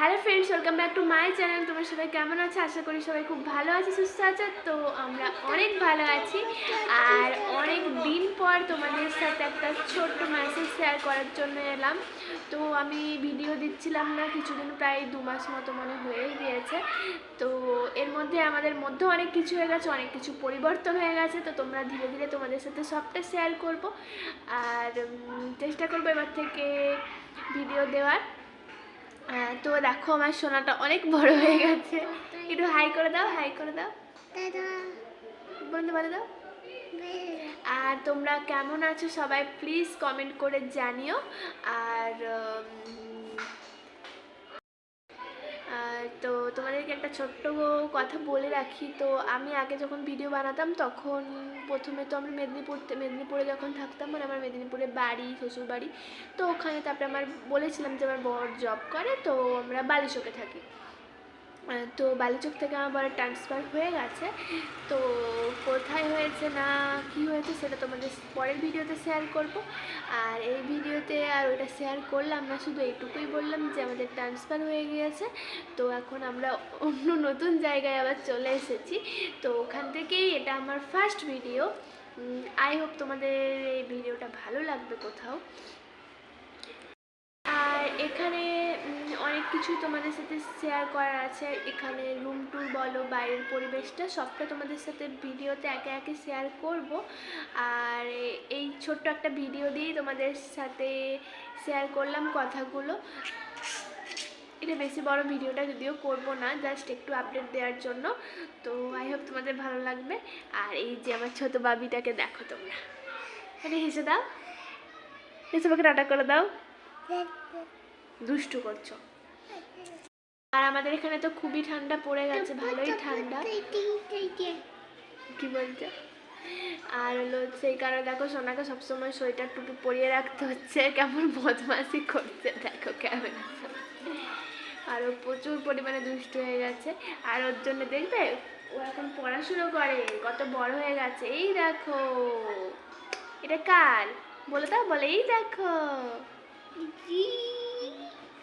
Hello friends, welcome back to my channel. তোমার সবাই কেমন আছে? আশা করি সবাই খুব ভালো আছে, সুস্থ আছে। তো আমরা অনেক ভালো আছি। আর অনেক দিন পর তোমাদের সাথে একটা ছোট্ট মেসেজ শেয়ার করার জন্য এলাম। তো আমি ভিডিও দিচ্ছিলাম না, কিছুদিন প্রায় দু মাস মতো মনে হয়েই গিয়েছে। তো এর মধ্যে আমাদের মধ্যে অনেক কিছু হয়ে গেছে, অনেক কিছু পরিবর্তন হয়ে গেছে। তো তোমরা ধীরে ধীরে তোমাদের সাথে সবটা শেয়ার করব। আর চেষ্টা করব এবার থেকে ভিডিও দেওয়ার। তো দেখো আমার সোনাটা অনেক বড় হয়ে গেছে। একটু হাই করে দাও হাই করে দাও। বন্ধু বলে দাও। আর তোমরা কেমন আছো সবাই প্লিজ কমেন্ট করে জানিও। আর আর একটা ছোট্ট কথা বলে রাখি, তো আমি আগে যখন ভিডিও বানাতাম তখন প্রথমে তো আমি মেদিনীপুর মেদিনীপুরে যখন থাকতাম মানে আমার মেদিনীপুরে বাড়ি শ্বশুর বাড়ি তো ওখানে তারপরে আমার বলেছিলাম যে আমার বর জব করে, তো আমরা বালিচকে থাকি। তো বালিচক থেকে আমার ট্রান্সফার হয়ে গেছে, তো হয়েছে না, কি হয়েছে সেটা তোমাদের পরের ভিডিওতে শেয়ার করব। আর এই ভিডিওতে আর ওটা শেয়ার করলাম না, শুধু এইটুকুই বললাম যে, আমাদের ট্রান্সফার হয়ে গিয়েছে। তো এখন আমরা অন্য নতুন জায়গায় আবার চলে এসেছি। তো ওখান থেকেই এটা আমার ফার্স্ট ভিডিও আই হোপ তোমাদের এই ভিডিওটা ভালো লাগবে কোথাও। আর এখানে অনেক কিছু তোমাদের সাথে শেয়ার করার আছে। এখানে রুম ট্যুর বলো বাইরের পরিবেশটা সবটা তোমাদের সাথে ভিডিওতে একে একে শেয়ার করব। আর এই ছোট্ট একটা ভিডিও দিয়েই তোমাদের সাথে শেয়ার করলাম কথাগুলো। এটা বেশি বড় ভিডিওটা যদিও করব না জাস্ট একটু আপডেট দেওয়ার জন্য। তো আই হোপ তোমাদের ভালো লাগবে। আর এই যে আমার ছোট বাবিটাকে দেখো তোমরা। এটা হেসে দাও। হেসে আমাকে টাটা করে দাও। দুষ্টু করছ। আর আমাদের এখানে তো খুবই ঠান্ডা পড়ে গেছে ভালোই ঠান্ডা। কি বলছো? আর হলো সেই কারণে দেখো সোনাকে সবসময় সোয়েটার টুপি পরিয়ে রাখতে হচ্ছে কেমন বদমাসি করছে দেখো কেমন আরও প্রচুর পরিমাণে দুষ্ট হয়ে গেছে। আর ওর জন্য দেখবে ও এখন পড়াশুনো করে কত বড় হয়ে গেছে। এই দেখো এটা কার? বলে দাও বলে এই দেখো।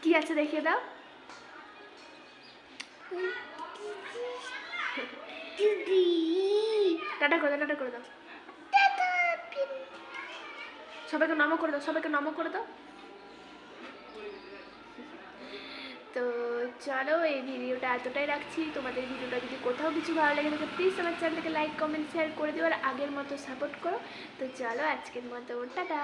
কি আছে দেখে দাও। টাটা করে দাও, টাটা করে দাও। সবাইকে নম করে দাও, সবাইকে নম করে দাও। তো চলো, এই ভিডিওটা এতটাই রাখছি। তোমাদের ভিডিওটা যদি কোথাও কিছু ভালো লাগে থাকে প্লিজ আমার চ্যানেলটাকে লাইক কমেন্ট শেয়ার করে দিও, আর আগের মতো সাপোর্ট করো। তো চলো, আজকের মতো, টাটা।